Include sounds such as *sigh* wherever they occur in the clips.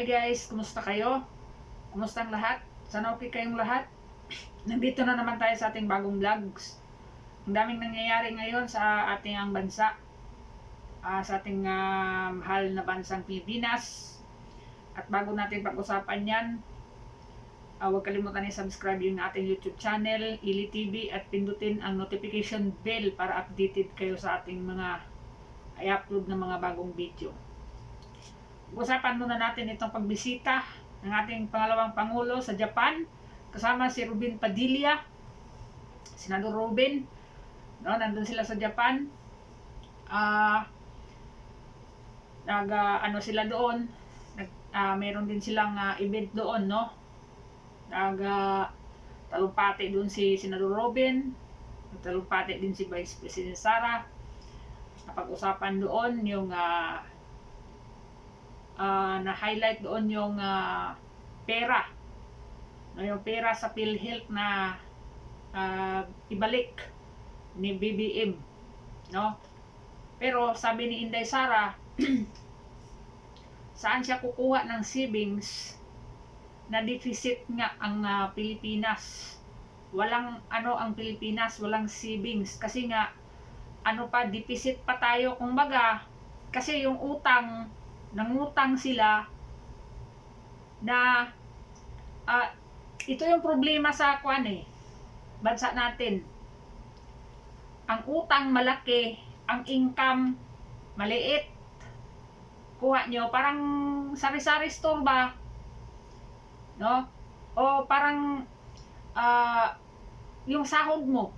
Hi guys, kumusta kayo? Kumusta ang lahat? Sana okay kayong lahat? *clears throat* Nandito na naman tayo sa ating bagong vlogs. Ang daming nangyayari ngayon sa ating ang bansa. Ah, sa ating ah, mahal na bansang Pilipinas. At bago natin pag-usapan yan, ah, huwag kalimutan i-subscribe yung ating YouTube channel, Ili TV, at pindutin ang notification bell para updated kayo sa ating mga i-upload na mga bagong video. Usapan muna natin itong pagbisita ng ating pangalawang pangulo sa Japan kasama si Ruben Padilla, Senador Ruben. No, nandun sila sa Japan. Ah nag ah, ano sila doon, nag ah, meron din silang ah, event doon, no? Nag ah, talumpati doon si Senador Ruben, talumpati din si Vice President Sara. Napag-usapan doon yung ah, ah, na-highlight doon yung ah, pera. No, yung pera sa PhilHealth na ah, ibalik ni BBM. No? Pero sabi ni Inday Sara, *clears throat* saan siya kukuha ng savings na deficit nga ang ah, Pilipinas. Walang ano ang Pilipinas, walang savings kasi nga ano pa deficit pa tayo kumbaga kasi yung utang nangutang sila na ah, ito yung problema sa kwan eh bansa natin. Ang utang malaki ang income maliit. Kuha nyo parang sari-sari store ba? No? O parang ah, yung sahod mo.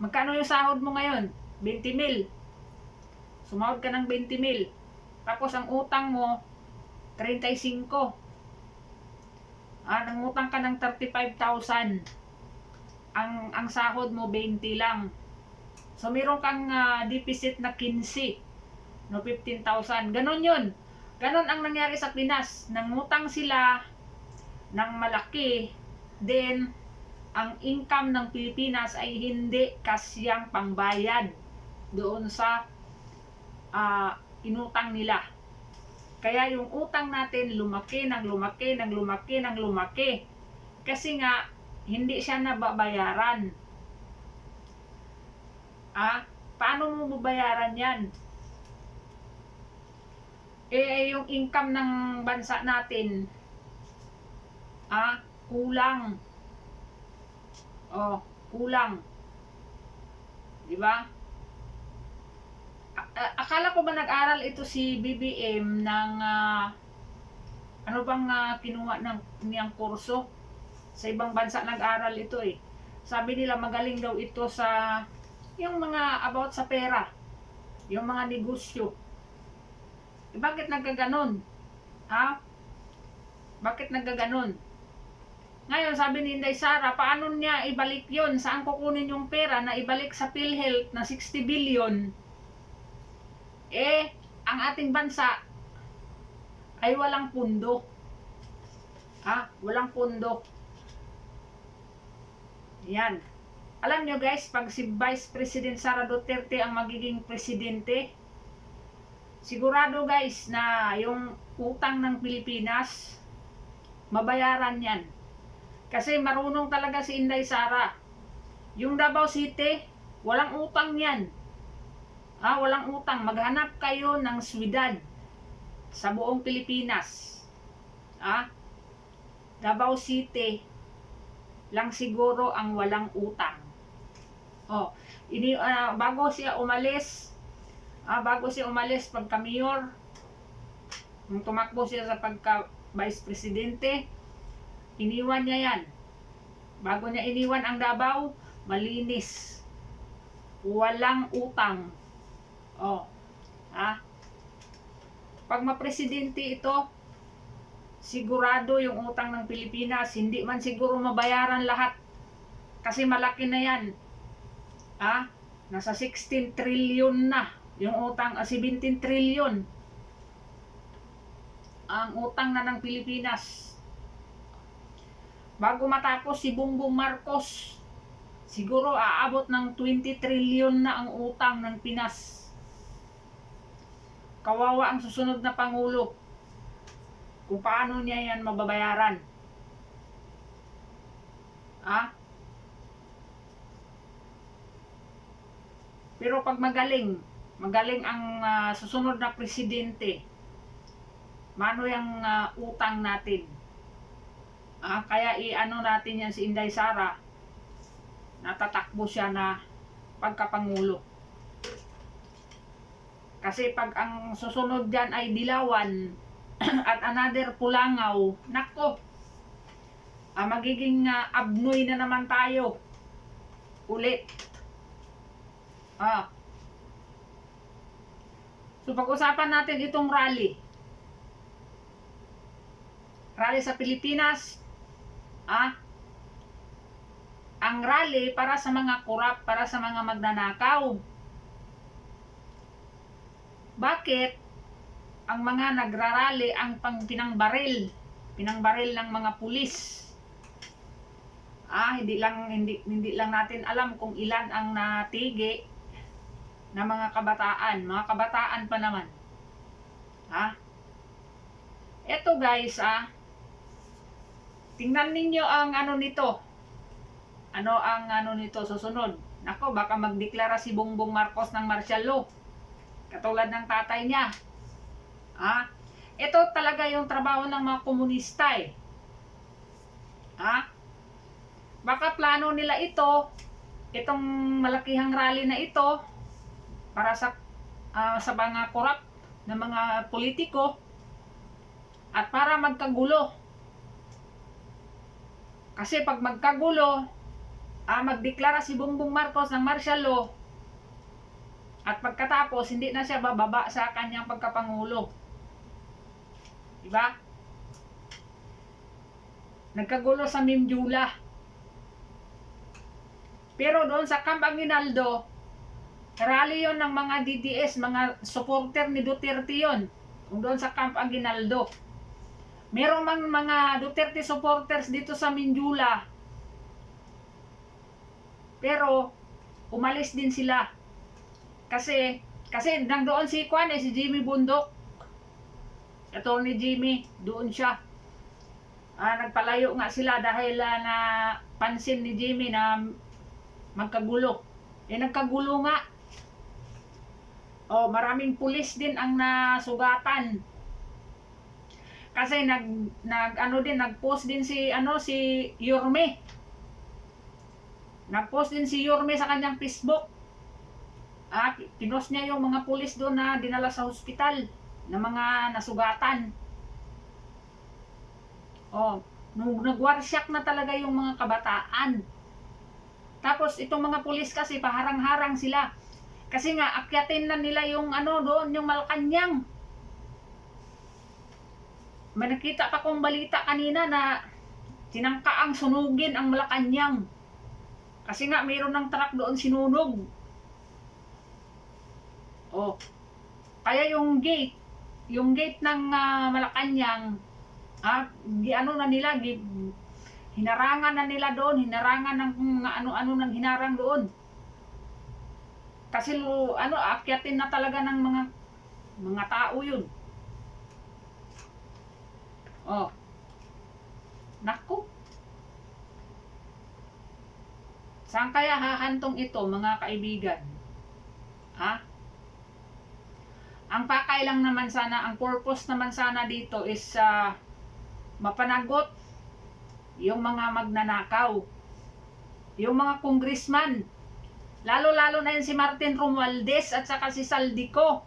Magkano yung sahod mo ngayon? 20 mil. Sumahod ka ng 20 mil tapos ang utang mo 35 ah nangutang ka ng 35,000 ang ang sahod mo 20 lang. So meron kang ah, deficit na 15 no 15,000 ganon yun. Ganon ang nangyari sa Pinas. Nangutang sila ng malaki then ang income ng Pilipinas ay hindi kasyang pangbayad doon sa ah, inutang nila. Kaya yung utang natin lumaki ng lumaki ng lumaki ng lumaki. Kasi nga, hindi siya nababayaran. Ah, paano mo babayaran yan? Eh, yung income ng bansa natin, ah, kulang. Oh, kulang. Di ba? A- akala ko ba nag-aral ito si BBM ng ah, ano bang ah, kinuha ng niyang kurso? Sa ibang bansa nag-aral ito eh. Sabi nila magaling daw ito sa yung mga about sa pera. Yung mga negosyo. Eh, bakit nagkaganon? Ha? Bakit nagkaganon? Ngayon, sabi ni Inday Sara, paano niya ibalik yon Saan kukunin yung pera na ibalik sa PhilHealth na 60 billion? Eh, ang ating bansa ay walang pundo. Ha? Walang pundo. Yan. Alam nyo guys, pag si Vice President Sara Duterte ang magiging presidente, sigurado guys na yung utang ng Pilipinas, mabayaran yan. Kasi marunong talaga si Inday Sara. Yung Davao City, walang utang yan. Ah, walang utang. Maghanap kayo ng swidad sa buong Pilipinas. Ah, Davao City lang siguro ang walang utang. Oh, ini ah, bago siya umalis, ah, bago siya umalis pagka mayor, nung tumakbo siya sa pagka vice presidente, iniwan niya yan. Bago niya iniwan ang Davao, malinis. Walang utang. Oh. Ha? Pag mapresidente ito, sigurado yung utang ng Pilipinas, hindi man siguro mabayaran lahat. Kasi malaki na yan. Ha? Nasa 16 trillion na yung utang, ah, 17 trillion ang utang na ng Pilipinas. Bago matapos si Bongbong Marcos, siguro aabot ng 20 trillion na ang utang ng Pinas. Kawawa ang susunod na Pangulo. kung paano niya yan mababayaran. Ah? Pero pag magaling, magaling ang ah, susunod na presidente, mano yung ah, utang natin. Ah, kaya i-ano natin yan si Inday Sara, natatakbo siya na pagkapangulo. Kasi pag ang susunod dyan ay dilawan *clears throat* at another pulangaw, nako, ah, magiging ah, abnoy na naman tayo. Ulit. Ah. So pag-usapan natin itong rally. Rally sa Pilipinas. Ah. Ang rally para sa mga kurap, para sa mga magnanakaw. Bakit ang mga nagrarally ang pang pinangbaril, pinangbaril ng mga pulis? Ah, hindi lang hindi hindi lang natin alam kung ilan ang natigi na mga kabataan, mga kabataan pa naman. Ha? Eto guys, ah. Tingnan ninyo ang ano nito. Ano ang ano nito susunod? Nako, baka magdeklara si Bongbong Marcos ng martial law. Katulad ng tatay niya. Ha? Ito talaga yung trabaho ng mga komunista eh. Ha? Baka plano nila ito, itong malakihang rally na ito, para sa ah, sa mga korap na mga politiko at para magkagulo. Kasi pag magkagulo, ah, magdeklara si Bongbong Marcos ng martial law at pagkatapos hindi na siya bababa sa kanyang pagkapangulo. Diba? Nagkagulo sa Mimjula. Pero doon sa Camp Aguinaldo, rally yon ng mga DDS, mga supporter ni Duterte yon. Kung doon sa Camp Aguinaldo. Merong mang mga Duterte supporters dito sa Minjula. Pero, umalis din sila. Kasi, kasi nandoon si Kwan eh, si Jimmy Bundok. Attorney Jimmy, doon siya. Ah, nagpalayo nga sila dahil ah, na pansin ni Jimmy na magkagulo. Eh, nagkagulo nga. Oh, maraming pulis din ang nasugatan. Kasi nag nag ano din nag-post din si ano si Yorme. Nag-post din si Yorme sa kanyang Facebook. Pinost niya yung mga pulis doon na dinala sa hospital na mga nasugatan. Oh, nung nagwarsyak na talaga yung mga kabataan. Tapos itong mga pulis kasi paharang-harang sila. Kasi nga akyatin na nila yung ano doon, yung Malacanang. May nakita pa kong balita kanina na tinangka ang sunugin ang Malacanang. Kasi nga mayroon ng truck doon sinunog. Oh. Kaya yung gate, yung gate ng ah, Malacanang, ah, gi ano na nila, gi, hinarangan na nila doon, hinarangan ng ano-ano ng hinarang doon. Kasi ano, akyatin na talaga ng mga mga tao yun. Oh. Naku. Saan kaya hahantong ito, mga kaibigan? Ha? Pakay lang naman sana, ang purpose naman sana dito is ah, mapanagot yung mga magnanakaw. Yung mga congressman. Lalo-lalo na yun si Martin Romualdez at saka si Saldico.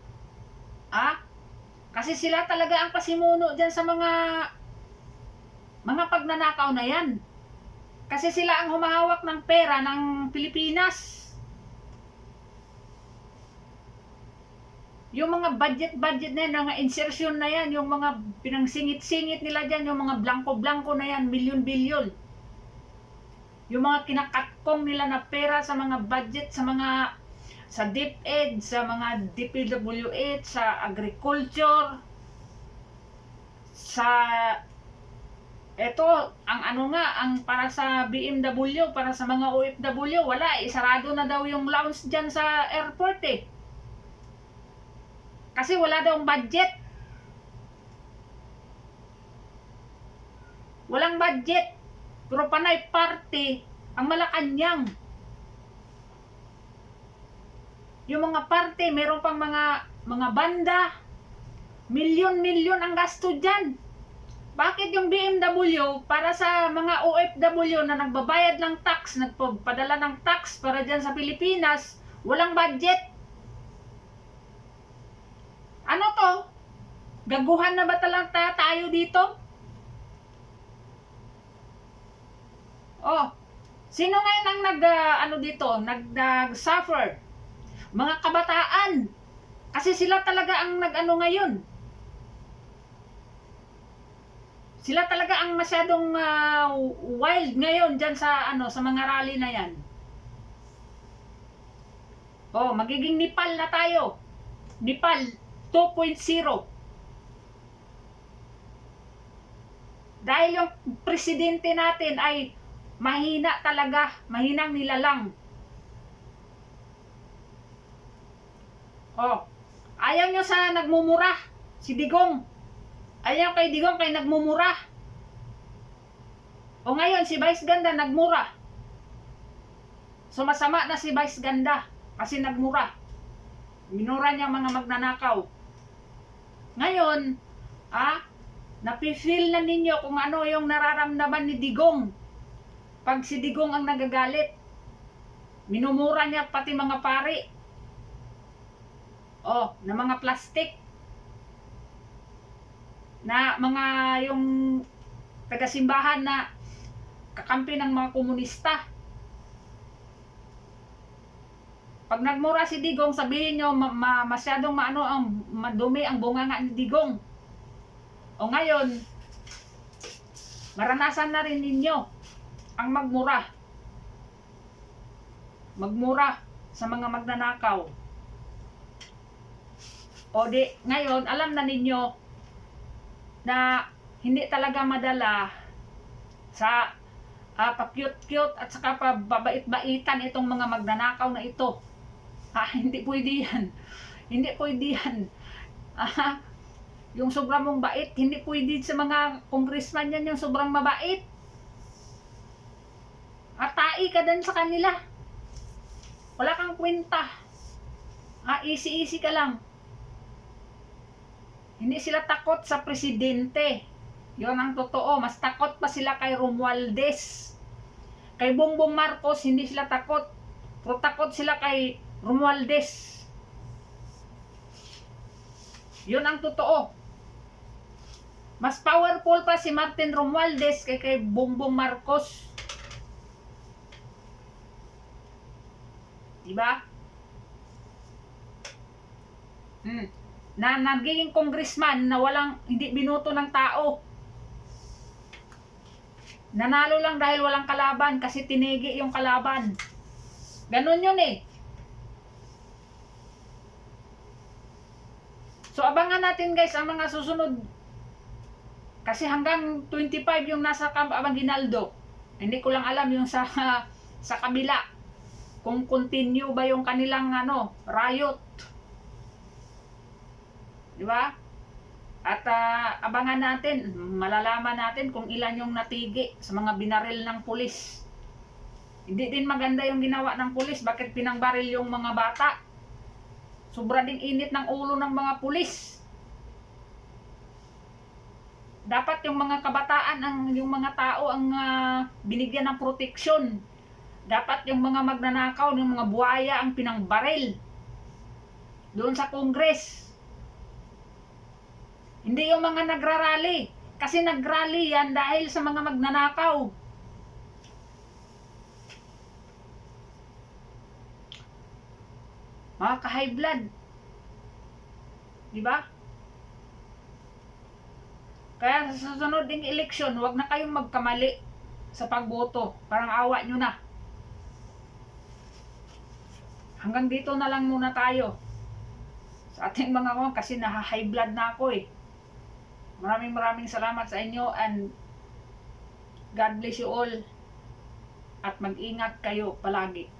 Ah? Kasi sila talaga ang pasimuno dyan sa mga mga pagnanakaw na yan. Kasi sila ang humahawak ng pera ng Pilipinas. Yung mga budget-budget na yan, mga insertion na yan, yung mga pinangsingit-singit nila dyan, yung mga blanco-blanco na yan, milyon-bilyon. Yung mga kinakatkong nila na pera sa mga budget, sa mga sa DepEd, sa mga DPWH, sa agriculture, sa eto, ang ano nga, ang para sa BMW, para sa mga OFW, wala, isarado na daw yung lounge dyan sa airport eh. Kasi wala daw budget. Walang budget. Pero panay party ang Malacanang. Yung mga party, meron pang mga mga banda. Milyon-milyon ang gasto dyan. Bakit yung BMW para sa mga OFW na nagbabayad ng tax, nagpadala ng tax para dyan sa Pilipinas, walang budget? Ano to? Gaguhan na ba talaga tayo dito? Oh, sino ngayon ang nag, ah, ano dito, nag, nag-suffer? Mga kabataan. Kasi sila talaga ang nag-ano ngayon. Sila talaga ang masyadong ah, wild ngayon dyan sa ano sa mga rally na yan. Oh, magiging Nepal na tayo. Nepal 2.0. Dahil yung presidente natin ay mahina talaga, mahinang nilalang. Oh, ayaw nyo sa nagmumura, si Digong. Ayaw kay Digong kay nagmumura. O ngayon, si Vice Ganda nagmura. Sumasama na si Vice Ganda kasi nagmura. Minura niya mga magnanakaw. Ngayon, ah, napifeel na ninyo kung ano yung nararamdaman ni Digong. Pag si Digong ang nagagalit, minumura niya pati mga pari. Oh, na mga plastic. Na mga yung taga-simbahan na kakampi ng mga komunista. Pag nagmura si Digong, sabihin nyo ma- ma- masyadong maano ang madumi ang bunganga ni Digong. O ngayon, maranasan na rin ninyo ang magmura. Magmura sa mga magnanakaw. O di, ngayon, alam na ninyo na hindi talaga madala sa uh, pa-cute-cute at saka pababait-baitan itong mga magnanakaw na ito. Ha, *laughs* hindi pwede yan. Hindi pwede yan. Ah, yung sobrang mong bait, hindi pwede sa mga congressman yan yung sobrang mabait. Atai ka din sa kanila. Wala kang kwenta. Ah, easy-easy ka lang. Hindi sila takot sa presidente. Yon ang totoo. Mas takot pa sila kay Romualdez. Kay Bongbong Marcos, hindi sila takot. Pero takot sila kay Romualdez. Yun ang totoo. Mas powerful pa si Martin Romualdez kay kay Bongbong Marcos. Diba? Hmm. Na nagiging congressman na walang hindi binoto ng tao. Nanalo lang dahil walang kalaban kasi tinigi yung kalaban. Ganon yun eh. So abangan natin guys ang mga susunod. Kasi hanggang 25 yung nasa Camp Abaginaldo. Hindi ko lang alam yung sa *laughs* sa kabila. Kung continue ba yung kanilang ano, riot. Di ba? At ah, abangan natin, malalaman natin kung ilan yung natigi sa mga binaril ng pulis. Hindi din maganda yung ginawa ng pulis. Bakit pinangbaril yung mga bata? Sobra ding init ng ulo ng mga pulis. Dapat yung mga kabataan, ang yung mga tao ang ah, binigyan ng proteksyon. Dapat yung mga magnanakaw, yung mga buhaya ang pinangbaril. Doon sa Congress. Hindi yung mga nagrarally. Kasi nagrally yan dahil sa mga magnanakaw. Mga ka-high blood. Di ba? Kaya sa susunod ding eleksyon, huwag na kayong magkamali sa pagboto. Parang awa nyo na. Hanggang dito na lang muna tayo. Sa ating mga kong kasi naha-high blood na ako eh. Maraming maraming salamat sa inyo and God bless you all. At mag-ingat kayo palagi.